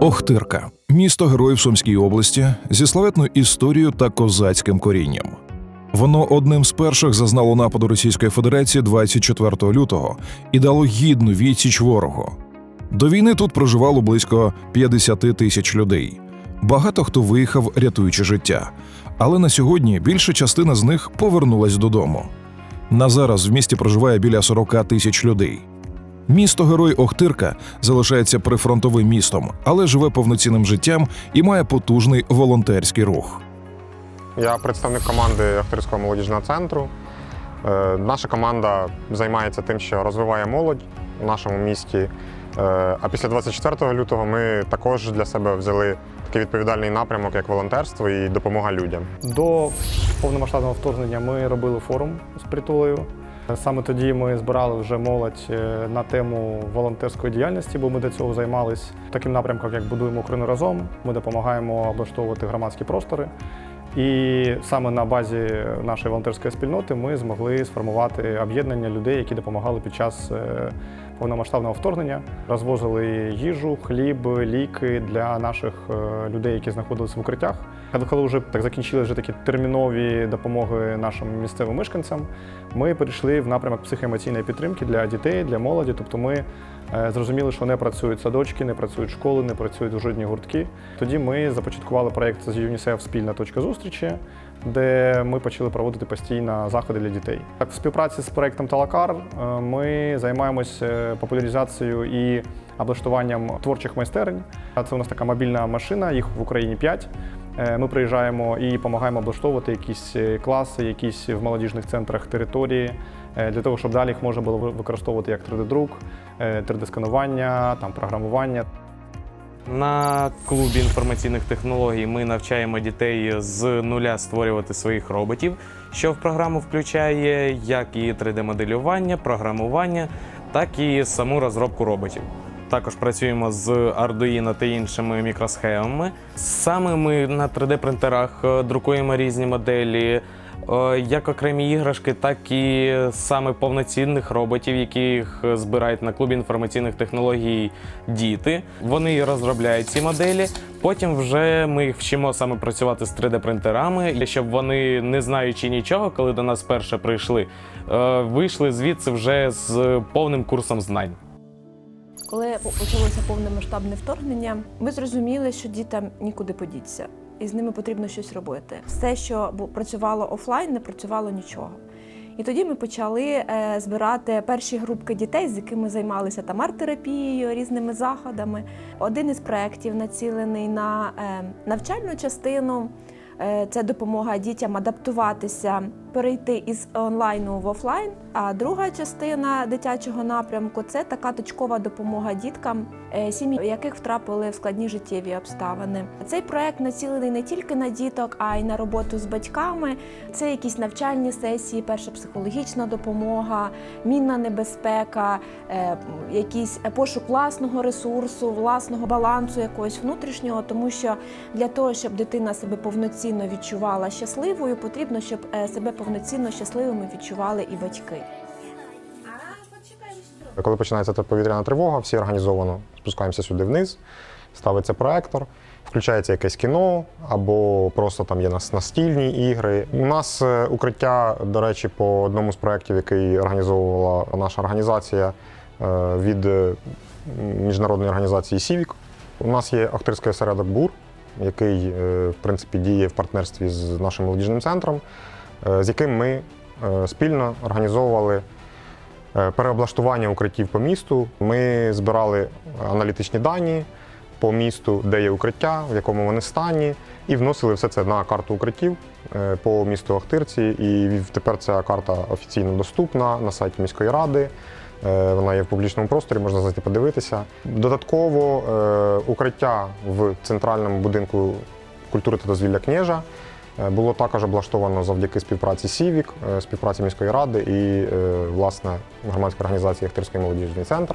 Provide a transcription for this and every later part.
Охтирка місто герой в Сумській області зі славетною історією та козацьким корінням. Воно одним з перших зазнало нападу Російської Федерації 24 лютого і дало гідну відсіч ворогу. До війни тут проживало близько 50 тисяч людей. Багато хто виїхав, рятуючи життя. Але на сьогодні більша частина з них повернулась додому. На зараз в місті проживає біля 40 тисяч людей. Місто Герой Охтирка залишається прифронтовим містом, але живе повноцінним життям і має потужний волонтерський рух. Я представник команди Охтирського молодіжного центру. Е, Наша команда займається тим, що розвиває молодь у нашому місті. Е, А після 24 лютого ми також для себе взяли такий відповідальний напрямок, як волонтерство і допомога людям. До повномасштабного вторгнення ми робили форум з притулею. Саме тоді ми збирали вже молодь е, на тему волонтерської діяльності, бо ми до цього займалися таким напрямком, як будуємо Україну разом. Ми допомагаємо облаштовувати громадські простори. І саме на базі нашої волонтерської спільноти ми змогли сформувати об'єднання людей, які допомагали під час е, повномасштабного вторгнення. Розвозили їжу, хліб, ліки для наших е, людей, які знаходилися в укриттях. Коли вже так закінчили вже такі термінові допомоги нашим місцевим мешканцям, ми перейшли в напрямок психоемоційної підтримки для дітей, для молоді. Тобто ми е, зрозуміли, що не працюють садочки, не працюють школи, не працюють жодні гуртки. Тоді ми започаткували проєкт з ЮНІСЕФ Спільна точка зустрічі, де ми почали проводити постійно заходи для дітей. Так, в співпраці з проєктом Талакар е, ми займаємося популяризацією і облаштуванням творчих майстерень. Це у нас така мобільна машина, їх в Україні 5. Е, Ми приїжджаємо і допомагаємо облаштовувати якісь е, класи, якісь в молодіжних центрах території, е, для того, щоб далі їх можна було використовувати як 3D-друк, 3D-сканування, там програмування. На клубі інформаційних технологій ми навчаємо дітей з нуля створювати своїх роботів, що в програму включає як і 3D-моделювання, програмування, так і саму розробку роботів. Також працюємо з Arduino та іншими мікросхемами. Саме ми на 3D-принтерах е, друкуємо різні моделі, е, як окремі іграшки, так і саме повноцінних роботів, яких збирають на клубі інформаційних технологій діти. Вони розробляють ці моделі. Потім вже ми їх вчимо саме працювати з 3D-принтерами, щоб вони, не знаючи нічого, коли до нас перше прийшли, е, вийшли звідси вже з повним курсом знань. Коли почалося повномасштабне вторгнення, ми зрозуміли, що дітям нікуди подіться, і з ними потрібно щось робити. Все, що працювало офлайн, не працювало нічого. І тоді ми почали е, збирати перші групки дітей, з якими займалися там арт-терапією, різними заходами. Один із проєктів націлений на е, навчальну частину. Е, Це допомога дітям адаптуватися, перейти із онлайну в офлайн. А друга частина дитячого напрямку це така точкова допомога діткам, е, сім'ї, яких втрапили в складні життєві обставини. Цей проект націлений не тільки на діток, а й на роботу з батьками. Це якісь навчальні сесії, перша психологічна допомога, мінна небезпека, е, якийсь пошук власного ресурсу, власного балансу якогось внутрішнього, тому що для того, щоб дитина себе повноцінно відчувала щасливою, потрібно, щоб е, себе повноцінно щасливими відчували і батьки. Коли починається повітряна тривога, всі організовано спускаємося сюди вниз, ставиться проектор, включається якесь кіно або просто там є нас- настільні ігри. У нас е, укриття, до речі, по одному з проєктів, який організовувала наша організація е, від е, міжнародної організації Сівік. У нас є Охтирський осередок БУР, який в принципі діє в партнерстві з нашим молодіжним центром, з яким ми е, спільно організовували е, переоблаштування укриттів по місту. Ми збирали аналітичні дані по місту, де є укриття, в якому вони стані, і вносили все це на карту укриттів е, по місту Охтирці. І тепер ця карта офіційно доступна на сайті міської ради. Е, Вона є в публічному просторі, можна зайти подивитися. Додатково е, укриття в центральному будинку культури та дозвілля княжа е, було також облаштовано завдяки співпраці Сівік, е, співпраці міської ради і е, власне громадської організації Ахтирський молодіжний центр.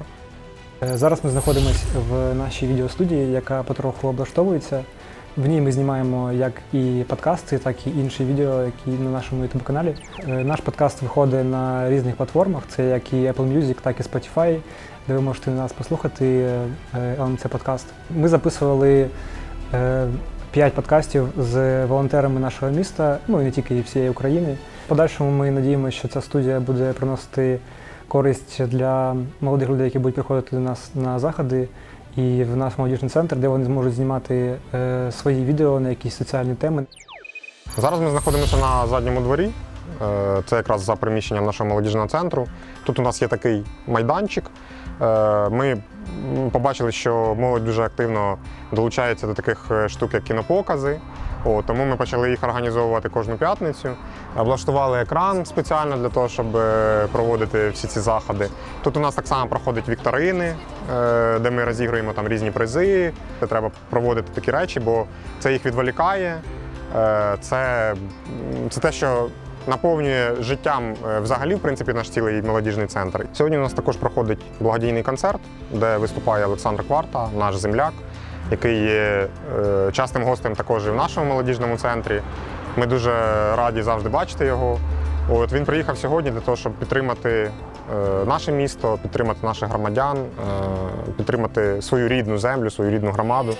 Е, Зараз ми знаходимося в нашій відеостудії, яка потроху облаштовується. В ній ми знімаємо як і подкасти, так і інші відео, які на нашому youtube каналі. Наш подкаст виходить на різних платформах. Це як і Apple Music, так і Spotify, де ви можете нас послухати. е, LMC подкаст. Ми записували е, п'ять подкастів з волонтерами нашого міста, ну і не тільки всієї України. В подальшому ми надіємося, що ця студія буде приносити користь для молодих людей, які будуть приходити до нас на заходи і в наш молодіжний центр, де вони зможуть знімати е, свої відео на якісь соціальні теми. Зараз ми знаходимося на задньому дворі. Е, Це якраз за приміщенням нашого молодіжного центру. Тут у нас є такий майданчик. Е, Ми побачили, що молодь дуже активно долучається до таких е, штук, як кінопокази. О, тому ми почали їх організовувати кожну п'ятницю. Облаштували екран спеціально для того, щоб е, проводити всі ці заходи. Тут у нас так само проходять вікторини, де ми розігруємо там різні призи. Треба проводити такі речі, бо це їх відволікає. Це, це те, що наповнює життям е, взагалі, в принципі, наш цілий молодіжний центр. Сьогодні у нас також проходить благодійний концерт, де виступає Олександр Кварта, наш земляк, який є е, частим гостем також і в нашому молодіжному центрі. Ми дуже раді завжди бачити його. От він приїхав сьогодні для того, щоб підтримати е, наше місто, підтримати наших громадян, підтримати свою рідну землю, свою рідну громаду.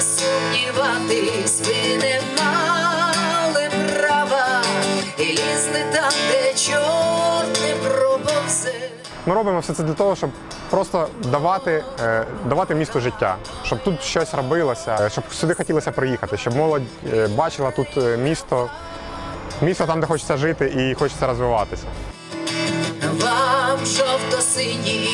Сумніватись ви не Ми робимо все це для того, щоб просто давати, е, давати місту життя, щоб тут щось робилося, е, щоб сюди хотілося приїхати, щоб молодь е, бачила тут місто, місто там, де хочеться жити і хочеться розвиватися. Вам жовто-сині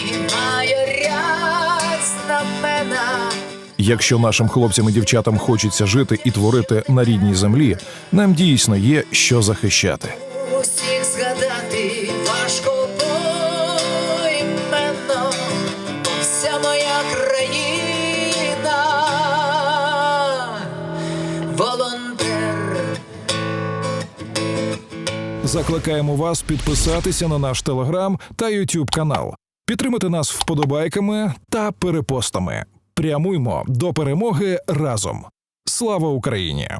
знамена. Якщо нашим хлопцям і дівчатам хочеться жити і творити на рідній землі, нам дійсно є що захищати. Усіх згадати важко вся моя країна волонтер. Закликаємо вас підписатися на наш телеграм та Ютуб канал, підтримати нас вподобайками та перепостами. Прямуймо до перемоги разом. Слава Україні!